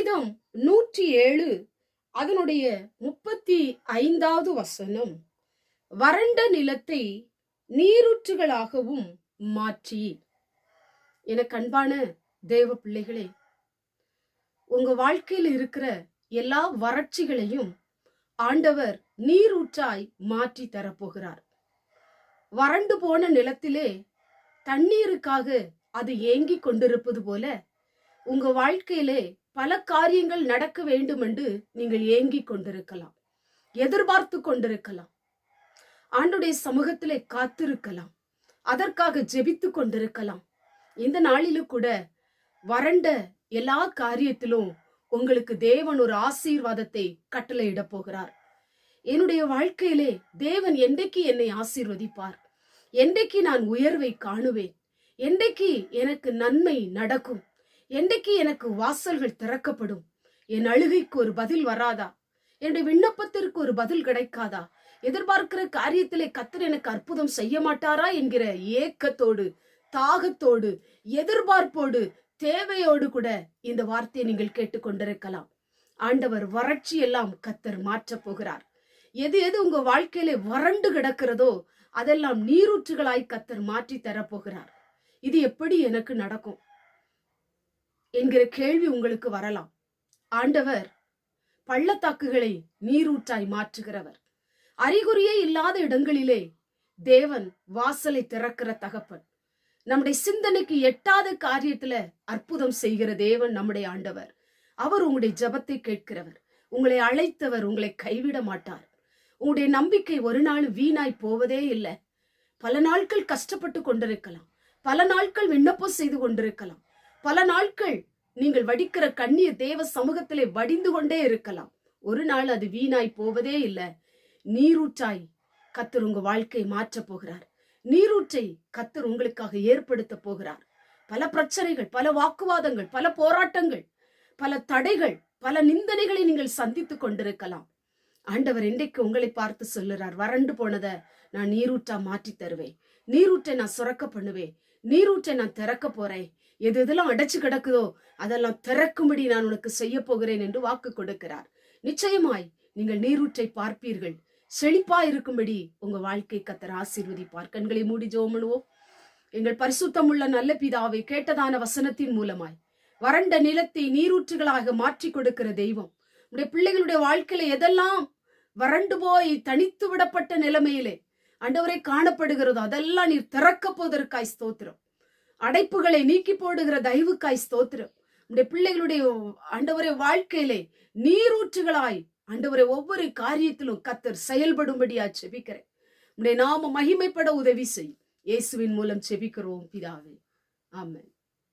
சங்கீதம் நூற்றி ஏழு அதனுடைய முப்பத்தி ஐந்தாவது வசனம். வறண்ட நிலத்தை நீரூற்றுகளாகவும் மாற்றி எனக்கு அன்பான தேவ பிள்ளைகளே உங்க வாழ்க்கையில் இருக்கிற எல்லா வறட்சிகளையும் ஆண்டவர் நீரூற்றாய் மாற்றி தரப்போகிறார். வறண்டு போன நிலத்திலே தண்ணீருக்காக அது ஏங்கி கொண்டிருப்பது போல உங்க வாழ்க்கையிலே பல காரியங்கள் நடக்க வேண்டும் என்று நீங்கள் ஏங்கிக் கொண்டிருக்கலாம் எதிர்பார்த்து கொண்டிருக்கலாம் ஆண்டுடைய சமூகத்திலே காத்திருக்கலாம் அதற்காக ஜெபித்து கொண்டிருக்கலாம். இந்த நாளிலும் கூட வறண்ட எல்லா காரியத்திலும் உங்களுக்கு தேவன் ஒரு ஆசீர்வாதத்தை கட்டளையிட போகிறார். என்னுடைய வாழ்க்கையிலே தேவன் என்றைக்கு என்னை ஆசீர்வதிப்பார்? என்றைக்கு நான் உயர்வை காணுவேன்? என்றைக்கு எனக்கு நன்மை நடக்கும்? என்றைக்கு எனக்கு வாசல்கள் திறக்கப்படும்? என் அழுகைக்கு ஒரு பதில் வராதா? என்னுடைய விண்ணப்பத்திற்கு ஒரு பதில் கிடைக்காதா? எதிர்பார்க்கிற காரியத்திலே கத்தர் எனக்கு அற்புதம் செய்ய மாட்டாரா என்கிற ஏக்கத்தோடு தாகத்தோடு எதிர்பார்ப்போடு தேவையோடு கூட இந்த வார்த்தையை நீங்கள் கேட்டுக்கொண்டிருக்கலாம். ஆண்டவர் வறட்சி எல்லாம் கத்தர் மாற்றப் போகிறார். எது எது உங்க வாழ்க்கையில வறண்டு கிடக்கிறதோ அதெல்லாம் நீரூற்றுகளாய் கத்தர் மாற்றி தரப்போகிறார் இது எப்படி எனக்கு நடக்கும்? என்கிற கேள்வி உங்களுக்கு வரலாம். ஆண்டவர் பள்ளத்தாக்குகளை நீரூற்றாய் மாற்றுகிறவர். அறிகுறியே இல்லாத இடங்களிலே தேவன் வாசலை திறக்கிற தகப்பன். நம்முடைய சிந்தனைக்கு எட்டாத காரியத்துல அற்புதம் செய்கிற தேவன் நம்முடைய ஆண்டவர். அவர் உங்களுடைய ஜபத்தை கேட்கிறவர். உங்களை அழைத்தவர் உங்களை கைவிட மாட்டார். உங்களுடைய நம்பிக்கை ஒரு நாள் வீணாய் போவதே இல்லை. பல நாட்கள் கஷ்டப்பட்டு கொண்டிருக்கலாம். பல நாட்கள் விண்ணப்பம் செய்து கொண்டிருக்கலாம். பல நாட்கள் நீங்கள் வடிக்கிற கண்ணீர் தேவ சமூகத்திலே வடிந்து கொண்டே இருக்கலாம். ஒரு நாள் அது வீணாய் போவதே இல்லை. நீரூற்றாய் கத்தர் உங்க வாழ்க்கை மாற்றப் போகிறார். நீரூற்றை கத்தர் உங்களுக்காக ஏற்படுத்த போகிறார். பல பிரச்சனைகள் பல வாக்குவாதங்கள் பல போராட்டங்கள் பல தடைகள் பல நிந்தனைகளை நீங்கள் சந்தித்துக் கொண்டிருக்கலாம். ஆண்டவர் இன்றைக்கு உங்களை பார்த்து சொல்லுறார் வறண்டு போனதை நான் நீரூற்றா மாற்றி தருவேன். நீரூற்றை நான் சுரக்க பண்ணுவேன். நீரூற்றை நான் திறக்க போறேன். எது எதெல்லாம் அடைச்சு கிடக்குதோ அதெல்லாம் திறக்கும்படி நான் உனக்கு செய்ய போகிறேன் என்று வாக்கு கொடுக்கிறார். நிச்சயமாய் நீங்கள் நீரூற்றை பார்ப்பீர்கள். செழிப்பா இருக்கும்படி உங்க வாழ்க்கை கத்தர் ஆசீர்வதிப்பார். கண்களை மூடி ஜோமனுவோம் எங்கள் பரிசுத்தமுள்ள நல்ல பிதாவை கேட்டதான வசனத்தின் மூலமாய். வறண்ட நிலத்தை நீரூற்றுகளாக மாற்றி கொடுக்கிற தெய்வம் உடைய பிள்ளைகளுடைய வாழ்க்கையில எதெல்லாம் வறண்டு போய் தனித்து விடப்பட்ட நிலைமையிலே அண்டவரை காணப்படுகிறதோ அதெல்லாம் நீர் திறக்க போவதற்காய் ஸ்தோத்திரம். அடைப்புகளை நீக்கி போடுகிற தயவுக்காய் ஸ்தோத்திரம். உடைய பிள்ளைகளுடைய ஆண்டவரை வாழ்க்கையிலே நீரூற்றுகளாய் ஆண்டவரை ஒவ்வொரு காரியத்திலும் கத்தர் செயல்படும்படியா செபிக்கிறேன். உடைய நாம மகிமைப்பட உதவி செய் இயேசுவின் மூலம் செபிக்கிறோம் பிதாவே. ஆமென்.